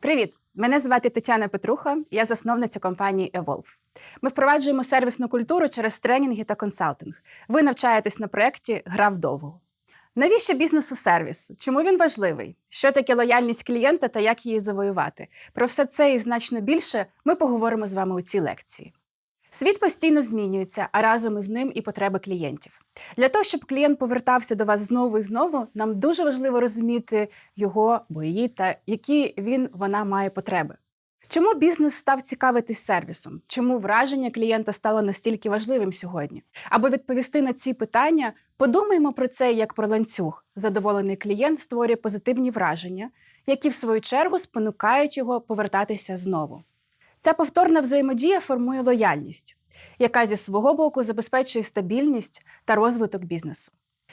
Привіт! Мене звати Тетяна Петруха, я засновниця компанії Evolve. Ми впроваджуємо сервісну культуру через тренінги та консалтинг. Ви навчаєтесь на проєкті Гра вдовго. Навіщо бізнесу сервісу? Чому він важливий? Що таке лояльність клієнта та як її завоювати? Про все це і значно більше ми поговоримо з вами у цій лекції. Світ постійно змінюється, а разом із ним і потреби клієнтів. Для того, щоб клієнт повертався до вас знову і знову, нам дуже важливо розуміти його або її та які він вона має потреби. Чому бізнес став цікавитись сервісом? Чому враження клієнта стало настільки важливим сьогодні? Аби відповісти на ці питання, подумаємо про це як про ланцюг. Задоволений клієнт створює позитивні враження, які в свою чергу спонукають його повертатися знову. Ця повторна взаємодія формує лояльність, яка зі свого боку забезпечує стабільність та розвиток бізнесу.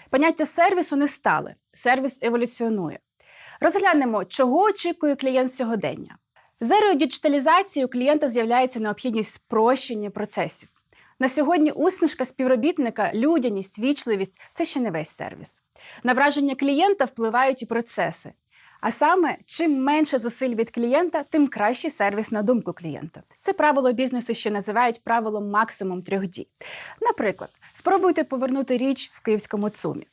Поняття сервісу не стале, сервіс еволюціонує. Розглянемо, чого очікує клієнт сьогодення. З діджиталізації у клієнта з'являється необхідність спрощення процесів. На сьогодні усмішка співробітника, людяність, вічливість це ще не весь сервіс. На враження клієнта впливають і процеси. А саме, чим менше зусиль від клієнта, тим кращий сервіс на думку клієнта. Це правило бізнесу, що називають правилом максимум трьох дій. Наприклад, спробуйте повернути річ в київському ЦУМі.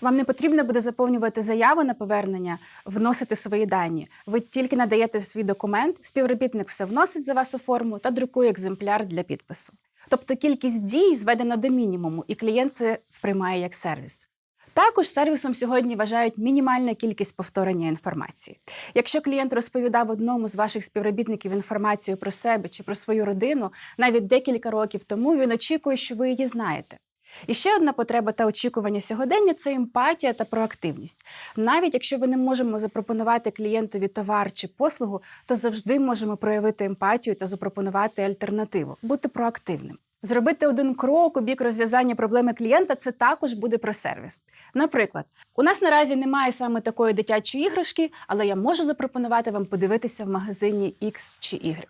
Вам не потрібно буде заповнювати заяву на повернення, вносити свої дані. Ви тільки надаєте свій документ, співробітник все вносить за вас у форму та друкує екземпляр для підпису. Тобто кількість дій зведена до мінімуму, і клієнт це сприймає як сервіс. Також сервісом сьогодні вважають мінімальна кількість повторення інформації. Якщо клієнт розповідав одному з ваших співробітників інформацію про себе чи про свою родину навіть декілька років тому, він очікує, що ви її знаєте. І ще одна потреба та очікування сьогодення це емпатія та проактивність. Навіть якщо ви не можемо запропонувати клієнтові товар чи послугу, то завжди можемо проявити емпатію та запропонувати альтернативу, бути проактивним. Зробити один крок у бік розв'язання проблеми клієнта це також буде про сервіс. Наприклад, у нас наразі немає саме такої дитячої іграшки, але я можу запропонувати вам подивитися в магазині X чи Y.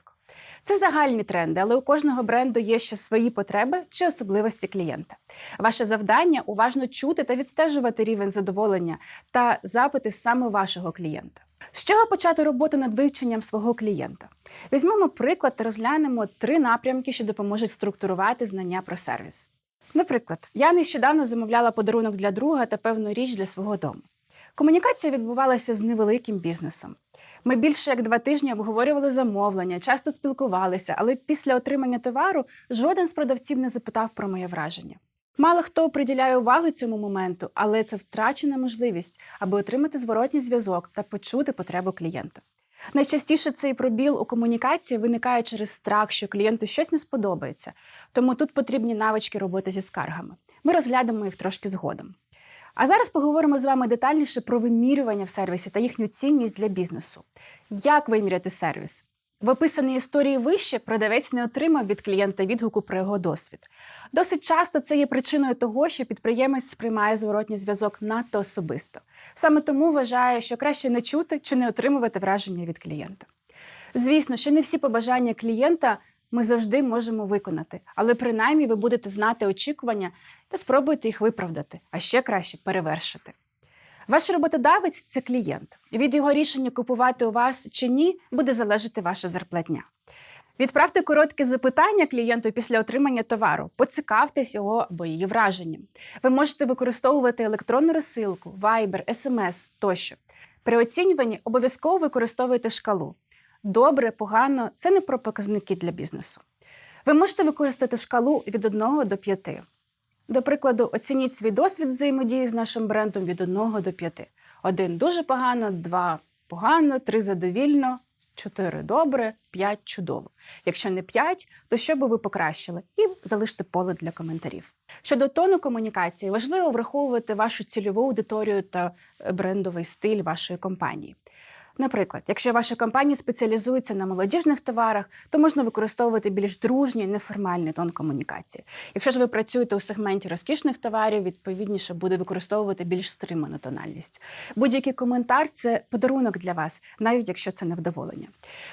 Це загальні тренди, але у кожного бренду є ще свої потреби чи особливості клієнта. Ваше завдання уважно чути та відстежувати рівень задоволення та запити саме вашого клієнта. З чого почати роботу над вивченням свого клієнта? Візьмемо приклад та розглянемо три напрямки, що допоможуть структурувати знання про сервіс. Наприклад, я нещодавно замовляла подарунок для друга та певну річ для свого дому. Комунікація відбувалася з невеликим бізнесом. Ми більше як два тижні обговорювали замовлення, часто спілкувалися, але після отримання товару жоден з продавців не запитав про моє враження. Мало хто приділяє увагу цьому моменту, але це втрачена можливість, аби отримати зворотній зв'язок та почути потребу клієнта. Найчастіше цей пробіл у комунікації виникає через страх, що клієнту щось не сподобається, тому тут потрібні навички роботи зі скаргами. Ми розглянемо їх трошки згодом. А зараз поговоримо з вами детальніше про вимірювання в сервісі та їхню цінність для бізнесу. Як виміряти сервіс? В описаній історії вище продавець не отримав від клієнта відгуку про його досвід. Досить часто це є причиною того, що підприємець сприймає зворотній зв'язок надто особисто. Саме тому вважає, що краще не чути чи не отримувати враження від клієнта. Звісно, що не всі побажання клієнта ми завжди можемо виконати, але принаймні ви будете знати очікування та спробуйте їх виправдати, а ще краще перевершити. Ваш роботодавець це клієнт. Від його рішення купувати у вас чи ні буде залежати ваша зарплатня. Відправте коротке запитання клієнту після отримання товару, поцікавтесь його або її враженням. Ви можете використовувати електронну розсилку, Viber, SMS тощо. При оцінюванні обов'язково використовуйте шкалу. Добре, погано це не про показники для бізнесу. Ви можете використати шкалу від 1 до 5. До прикладу, оцініть свій досвід взаємодії з нашим брендом від 1 до 5. Один дуже погано, два погано, три задовільно, чотири добре, п'ять чудово. Якщо не п'ять, то що би ви покращили? І залиште поле для коментарів. Щодо тону комунікації, важливо враховувати вашу цільову аудиторію та брендовий стиль вашої компанії. Наприклад, якщо ваша компанія спеціалізується на молодіжних товарах, то можна використовувати більш дружній, неформальний тон комунікації. Якщо ж ви працюєте у сегменті розкішних товарів, відповідніше буде використовувати більш стриману тональність. Будь-який коментар це подарунок для вас, навіть якщо це невдоволення.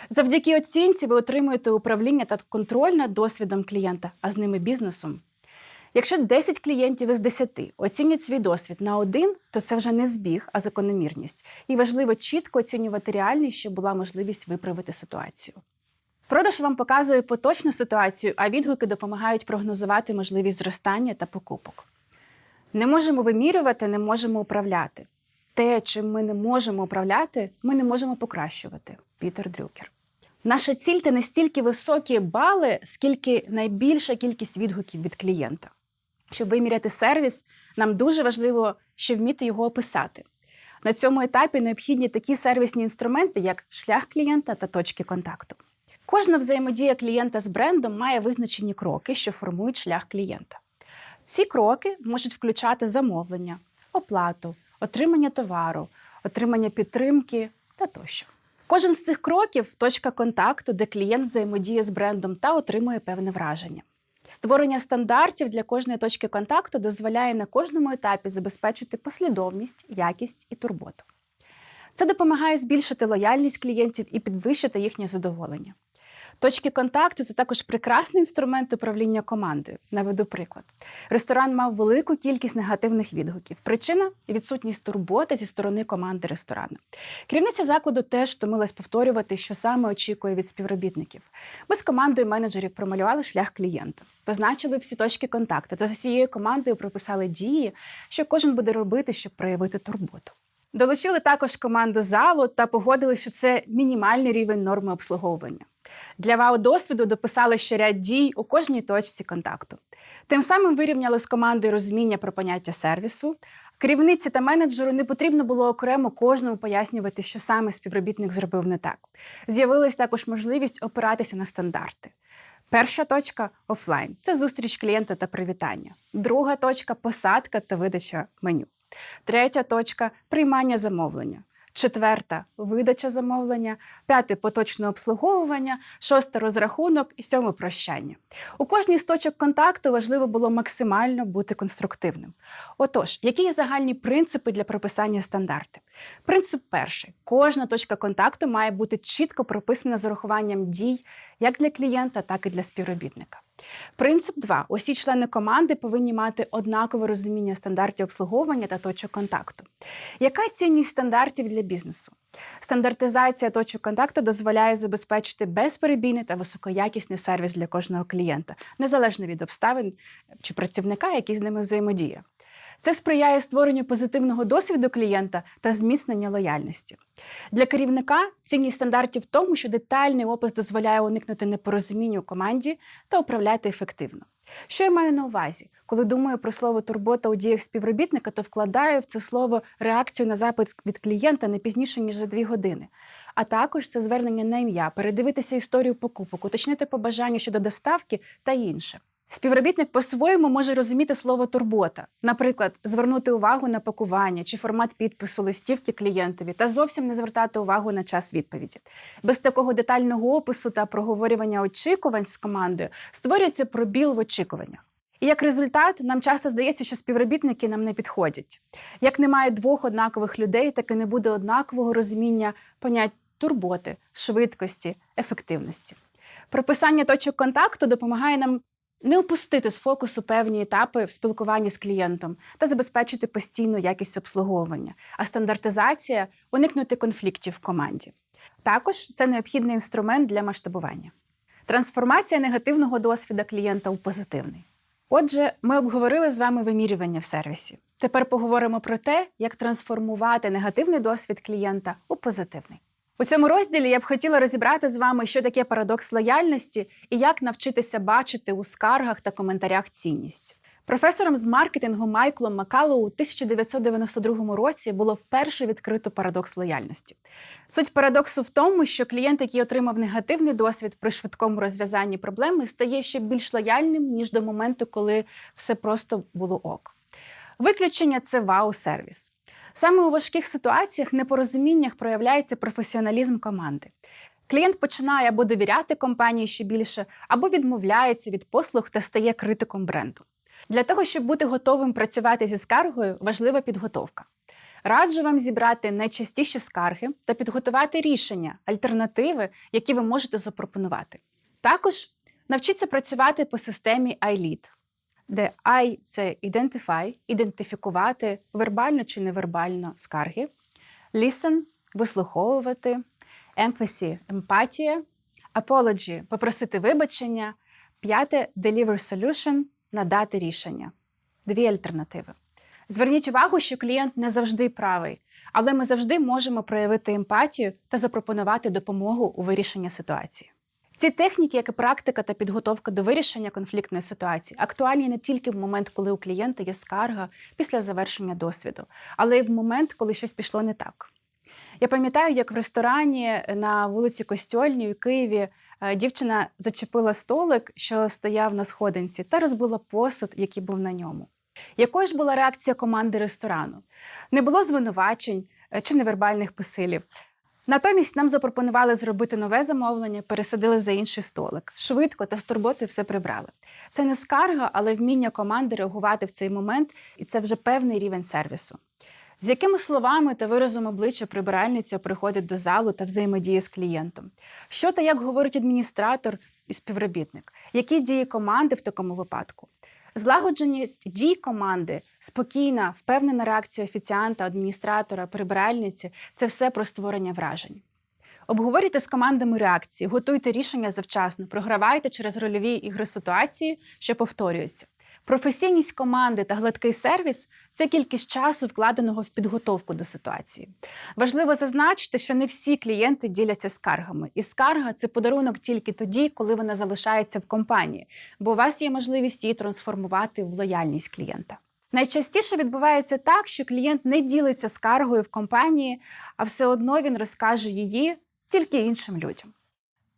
Завдяки оцінці ви отримуєте управління та контроль над досвідом клієнта, а з ними бізнесом. Якщо 10 клієнтів із 10 оцінять свій досвід на один, то це вже не збіг, а закономірність. І важливо чітко оцінювати реальність, щоб була можливість виправити ситуацію. Продаж вам показує поточну ситуацію, а відгуки допомагають прогнозувати можливість зростання та покупок. Не можемо вимірювати, не можемо управляти. Те, чим ми не можемо управляти, ми не можемо покращувати. Пітер Дрюкер. Наша ціль це не стільки високі бали, скільки найбільша кількість відгуків від клієнта. Щоб виміряти сервіс, нам дуже важливо ще вміти його описати. На цьому етапі необхідні такі сервісні інструменти, як шлях клієнта та точки контакту. Кожна взаємодія клієнта з брендом має визначені кроки, що формують шлях клієнта. Ці кроки можуть включати замовлення, оплату, отримання товару, отримання підтримки та тощо. Кожен з цих кроків точка контакту, де клієнт взаємодіє з брендом та отримує певне враження. Створення стандартів для кожної точки контакту дозволяє на кожному етапі забезпечити послідовність, якість і турботу. Це допомагає збільшити лояльність клієнтів і підвищити їхнє задоволення. Точки контакту це також прекрасний інструмент управління командою. Наведу приклад. Ресторан мав велику кількість негативних відгуків. Причина відсутність турботи зі сторони команди ресторану. Керівниця закладу теж втомилась повторювати, що саме очікує від співробітників. Ми з командою менеджерів промалювали шлях клієнта, позначили всі точки контакту та з усією командою прописали дії, що кожен буде робити, щоб проявити турботу. Долучили також команду залу та погодили, що це мінімальний рівень норми обслуговування. Для вау досвіду дописали ще ряд дій у кожній точці контакту. Тим самим вирівняли з командою розуміння про поняття сервісу. Керівниці та менеджеру не потрібно було окремо кожному пояснювати, що саме співробітник зробив не так. З'явилась також можливість опиратися на стандарти. Перша точка офлайн це зустріч клієнта та привітання. Друга точка посадка та видача меню. Третя точка приймання замовлення. Четверта видача замовлення, п'яте поточне обслуговування, шосте розрахунок і сьоме прощання. У кожній з точок контакту важливо було максимально бути конструктивним. Отож, які є загальні принципи для прописання стандартів? Принцип перший: кожна точка контакту має бути чітко прописана з урахуванням дій як для клієнта, так і для співробітника. Принцип 2. Усі члени команди повинні мати однакове розуміння стандартів обслуговування та точок контакту. Яка цінність стандартів для бізнесу? Стандартизація точок контакту дозволяє забезпечити безперебійний та високоякісний сервіс для кожного клієнта, незалежно від обставин чи працівника, який з ними взаємодіє. Це сприяє створенню позитивного досвіду клієнта та зміцнення лояльності. Для керівника цінність стандартів в тому, що детальний опис дозволяє уникнути непорозуміння у команді та управляти ефективно. Що я маю на увазі? Коли думаю про слово турбота у діях співробітника, то вкладаю в це слово реакцію на запит від клієнта не пізніше ніж за дві години. А також це звернення на ім'я, передивитися історію покупок, уточнити побажання щодо доставки та інше. Співробітник по-своєму може розуміти слово турбота, наприклад, звернути увагу на пакування чи формат підпису листівки клієнтові та зовсім не звертати увагу на час відповіді. Без такого детального опису та проговорювання очікувань з командою створюється пробіл в очікуваннях. І як результат, нам часто здається, що співробітники нам не підходять. Як немає двох однакових людей, так і не буде однакового розуміння понять турботи, швидкості, ефективності. Прописання точок контакту допомагає нам не опустити з фокусу певні етапи в спілкуванні з клієнтом та забезпечити постійну якість обслуговування, а стандартизація уникнути конфліктів в команді. Також це необхідний інструмент для масштабування. Трансформація негативного досвіду клієнта у позитивний. Отже, ми обговорили з вами вимірювання в сервісі. Тепер поговоримо про те, як трансформувати негативний досвід клієнта у позитивний. У цьому розділі я б хотіла розібрати з вами, що таке парадокс лояльності і як навчитися бачити у скаргах та коментарях цінність. Професором з маркетингу Майклом Макалоу у 1992 році було вперше відкрито парадокс лояльності. Суть парадоксу в тому, що клієнт, який отримав негативний досвід при швидкому розв'язанні проблеми, стає ще більш лояльним ніж до моменту, коли все просто було ок. Виключення це вау-сервіс. Саме у важких ситуаціях, непорозуміннях проявляється професіоналізм команди. Клієнт починає або довіряти компанії ще більше, або відмовляється від послуг та стає критиком бренду. Для того, щоб бути готовим працювати зі скаргою, важлива підготовка. Раджу вам зібрати найчастіші скарги та підготувати рішення, альтернативи, які ви можете запропонувати. Також навчіться працювати по системі iLead. Де I – це identify, ідентифікувати вербально чи невербально скарги, listen – вислуховувати, empathy – емпатія, apology – попросити вибачення, п'яте deliver solution – надати рішення. Дві альтернативи. Зверніть увагу, що клієнт не завжди правий, але ми завжди можемо проявити емпатію та запропонувати допомогу у вирішенні ситуації. Ці техніки, як і практика та підготовка до вирішення конфліктної ситуації, актуальні не тільки в момент, коли у клієнта є скарга після завершення досвіду, але й в момент, коли щось пішло не так. Я пам'ятаю, як в ресторані на вулиці Костьольній у Києві е, дівчина зачепила столик, що стояв на сходинці, та розбила посуд, який був на ньому. Якою ж була реакція команди ресторану? Не було звинувачень е, чи невербальних посилів. Натомість нам запропонували зробити нове замовлення, пересадили за інший столик. Швидко та з турботою все прибрали. Це не скарга, але вміння команди реагувати в цей момент, і це вже певний рівень сервісу. З якими словами та виразом обличчя прибиральниця приходить до залу та взаємодіє з клієнтом? Що та як говорить адміністратор і співробітник? Які дії команди в такому випадку? Злагодженість дій команди, спокійна, впевнена реакція офіціанта, адміністратора, прибиральниці це все про створення вражень. Обговорюйте з командами реакції, готуйте рішення завчасно, програвайте через рольові ігри ситуації, що повторюються. Професійність команди та гладкий сервіс це кількість часу, вкладеного в підготовку до ситуації. Важливо зазначити, що не всі клієнти діляться скаргами, і скарга це подарунок тільки тоді, коли вона залишається в компанії, бо у вас є можливість її трансформувати в лояльність клієнта. Найчастіше відбувається так, що клієнт не ділиться скаргою в компанії, а все одно він розкаже її тільки іншим людям.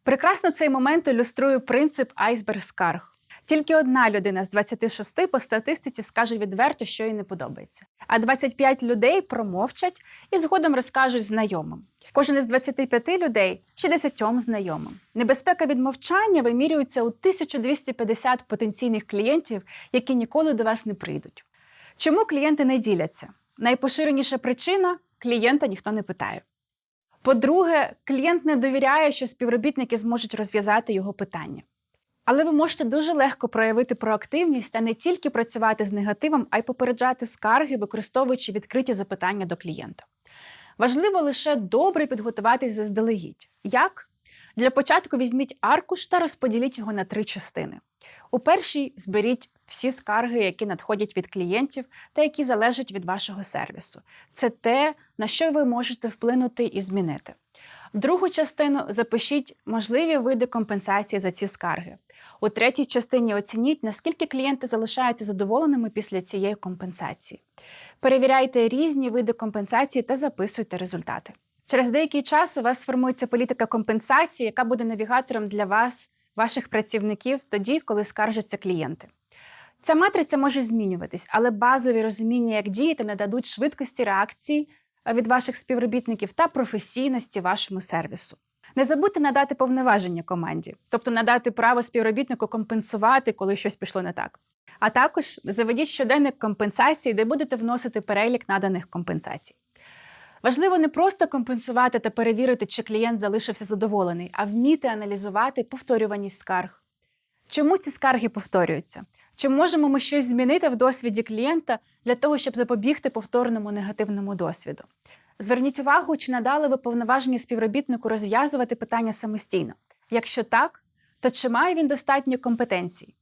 Прекрасно цей момент ілюструє принцип айсберг скарг. Тільки одна людина з 26 по статистиці скаже відверто, що їй не подобається. А 25 людей промовчать і згодом розкажуть знайомим. Кожен із 25 людей 60 знайомим. Небезпека від мовчання вимірюється у 1250 потенційних клієнтів, які ніколи до вас не прийдуть. Чому клієнти не діляться? Найпоширеніша причина клієнта ніхто не питає. По-друге, клієнт не довіряє, що співробітники зможуть розв'язати його питання. Але ви можете дуже легко проявити проактивність та не тільки працювати з негативом, а й попереджати скарги, використовуючи відкриті запитання до клієнта. Важливо лише добре підготуватись заздалегідь. Як? Для початку візьміть аркуш та розподіліть його на три частини. У першій зберіть всі скарги, які надходять від клієнтів та які залежать від вашого сервісу. Це те, на що ви можете вплинути і змінити. Другу частину запишіть можливі види компенсації за ці скарги. У третій частині оцініть, наскільки клієнти залишаються задоволеними після цієї компенсації. Перевіряйте різні види компенсації та записуйте результати. Через деякий час у вас сформується політика компенсації, яка буде навігатором для вас, ваших працівників, тоді, коли скаржаться клієнти. Ця матриця може змінюватись, але базові розуміння, як діяти, нададуть швидкості реакцій від ваших співробітників та професійності вашому сервісу. Не забудьте надати повноваження команді, тобто надати право співробітнику компенсувати, коли щось пішло не так. А також заведіть щоденник компенсації, де будете вносити перелік наданих компенсацій. Важливо не просто компенсувати та перевірити, чи клієнт залишився задоволений, а вміти аналізувати повторюваність скарг. Чому ці скарги повторюються? Чи можемо ми щось змінити в досвіді клієнта для того, щоб запобігти повторному негативному досвіду? Зверніть увагу, чи надали ви повноваження співробітнику розв'язувати питання самостійно. Якщо так, то чи має він достатньо компетенцій?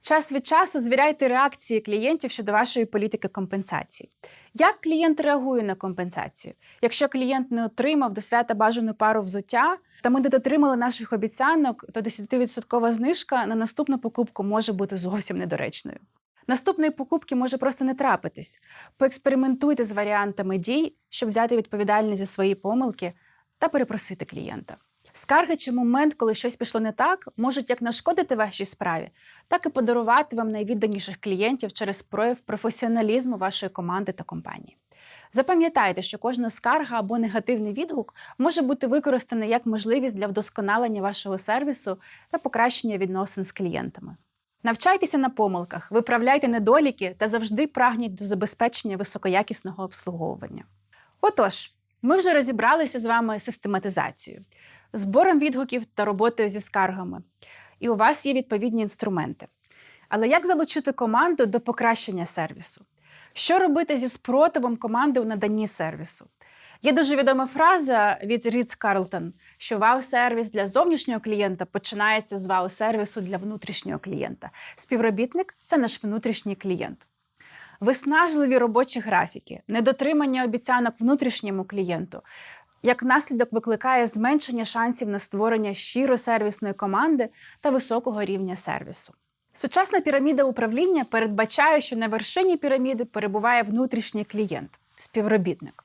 Час від часу звіряйте реакції клієнтів щодо вашої політики компенсації. Як клієнт реагує на компенсацію? Якщо клієнт не отримав до свята бажану пару взуття, та ми не дотримали наших обіцянок, то 10% знижка на наступну покупку може бути зовсім недоречною. Наступної покупки може просто не трапитись. Поекспериментуйте з варіантами дій, щоб взяти відповідальність за свої помилки та перепросити клієнта. Скарги чи момент, коли щось пішло не так, можуть як нашкодити вашій справі, так і подарувати вам найвідданіших клієнтів через прояв професіоналізму вашої команди та компанії. Запам'ятайте, що кожна скарга або негативний відгук може бути використана як можливість для вдосконалення вашого сервісу та покращення відносин з клієнтами. Навчайтеся на помилках, виправляйте недоліки та завжди прагніть до забезпечення високоякісного обслуговування. Отож, ми вже розібралися з вами систематизацією, збором відгуків та роботою зі скаргами. І у вас є відповідні інструменти. Але як залучити команду до покращення сервісу? Що робити зі спротивом команди у наданні сервісу? Є дуже відома фраза від Ріц Карлтон, що вау-сервіс для зовнішнього клієнта починається з вау-сервісу для внутрішнього клієнта. Співробітник це наш внутрішній клієнт. Виснажливі робочі графіки, недотримання обіцянок внутрішньому клієнту, як наслідок викликає зменшення шансів на створення щиро сервісної команди та високого рівня сервісу. Сучасна піраміда управління передбачає, що на вершині піраміди перебуває внутрішній клієнт, співробітник.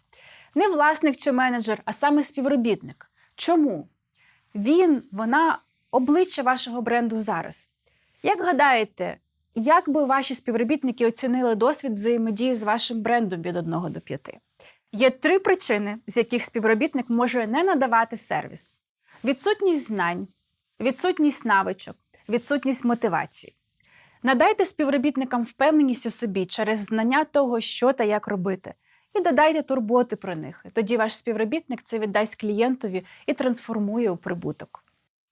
Не власник чи менеджер, а саме співробітник. Чому? Він, вона обличчя вашого бренду зараз. Як гадаєте, як би ваші співробітники оцінили досвід взаємодії з вашим брендом від 1 до 5? Є три причини, з яких співробітник може не надавати сервіс: відсутність знань, відсутність навичок, відсутність мотивації. Надайте співробітникам впевненість у собі через знання того, що та як робити, і додайте турботи про них. Тоді ваш співробітник це віддасть клієнтові і трансформує у прибуток.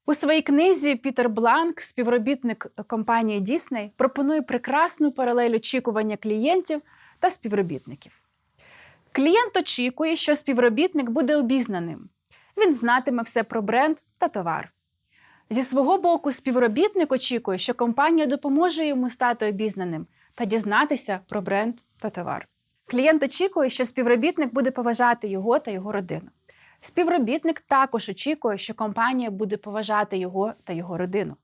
У своїй книзі Пітер Бланк, співробітник компанії Disney, пропонує прекрасну паралель очікування клієнтів та співробітників. Клієнт очікує, що співробітник буде обізнаним. Він знатиме все про бренд та товар. Зі свого боку, співробітник очікує, що компанія допоможе йому стати обізнаним та дізнатися про бренд та товар. Клієнт очікує, що співробітник буде поважати його та його родину. Співробітник також очікує, що компанія буде поважати його та його родину.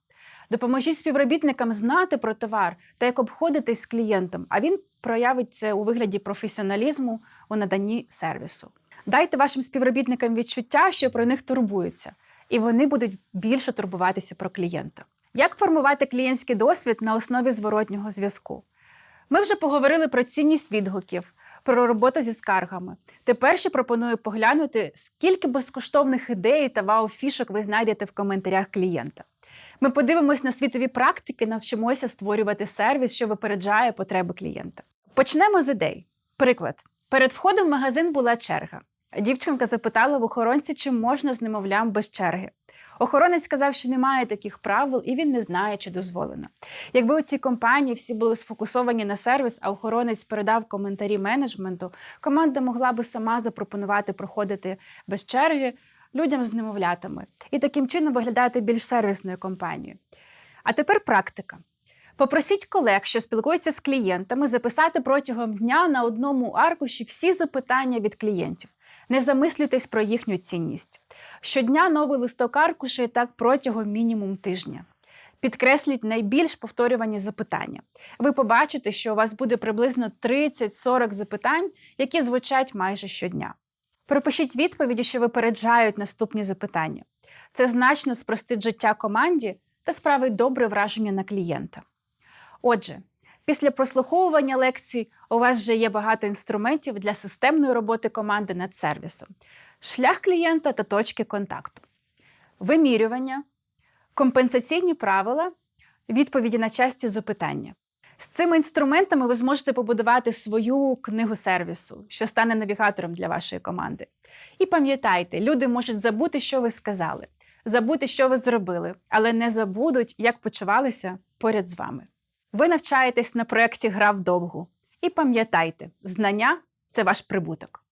Допоможіть співробітникам знати про товар та як обходитись з клієнтом, а він проявить це у вигляді професіоналізму у наданні сервісу. Дайте вашим співробітникам відчуття, що про них турбуються, і вони будуть більше турбуватися про клієнта. Як формувати клієнтський досвід на основі зворотнього зв'язку? Ми вже поговорили про цінність відгуків, про роботу зі скаргами. Тепер ще пропоную поглянути, скільки безкоштовних ідей та вау-фішок ви знайдете в коментарях клієнта. Ми подивимось на світові практики, навчимося створювати сервіс, що випереджає потреби клієнта. Почнемо з ідей. Приклад: перед входом в магазин була черга. Дівчинка запитала в охоронці, чи можна з немовлям без черги. Охоронець сказав, що немає таких правил, і він не знає, чи дозволено. Якби у цій компанії всі були сфокусовані на сервіс, а охоронець передав коментарі менеджменту, команда могла би сама запропонувати проходити без черги людям з немовлятами і таким чином виглядати більш сервісною компанією. А тепер практика. Попросіть колег, що спілкуються з клієнтами, записати протягом дня на одному аркуші всі запитання від клієнтів. Не замислюйтесь про їхню цінність. Щодня новий листок аркуша і так протягом мінімум тижня. Підкресліть найбільш повторювані запитання. Ви побачите, що у вас буде приблизно 30-40 запитань, які звучать майже щодня. Пропишіть відповіді, що випереджають наступні запитання. Це значно спростить життя команді та справить добре враження на клієнта. Отже, після прослуховування лекцій у вас вже є багато інструментів для системної роботи команди над сервісом, шлях клієнта та точки контакту, вимірювання, компенсаційні правила, відповіді на часті запитання. З цими інструментами ви зможете побудувати свою книгу сервісу, що стане навігатором для вашої команди. І пам'ятайте, люди можуть забути, що ви сказали, забути, що ви зробили, але не забудуть, як почувалися поряд з вами. Ви навчаєтесь на проєкті Гра вдовгу. І пам'ятайте, знання це ваш прибуток.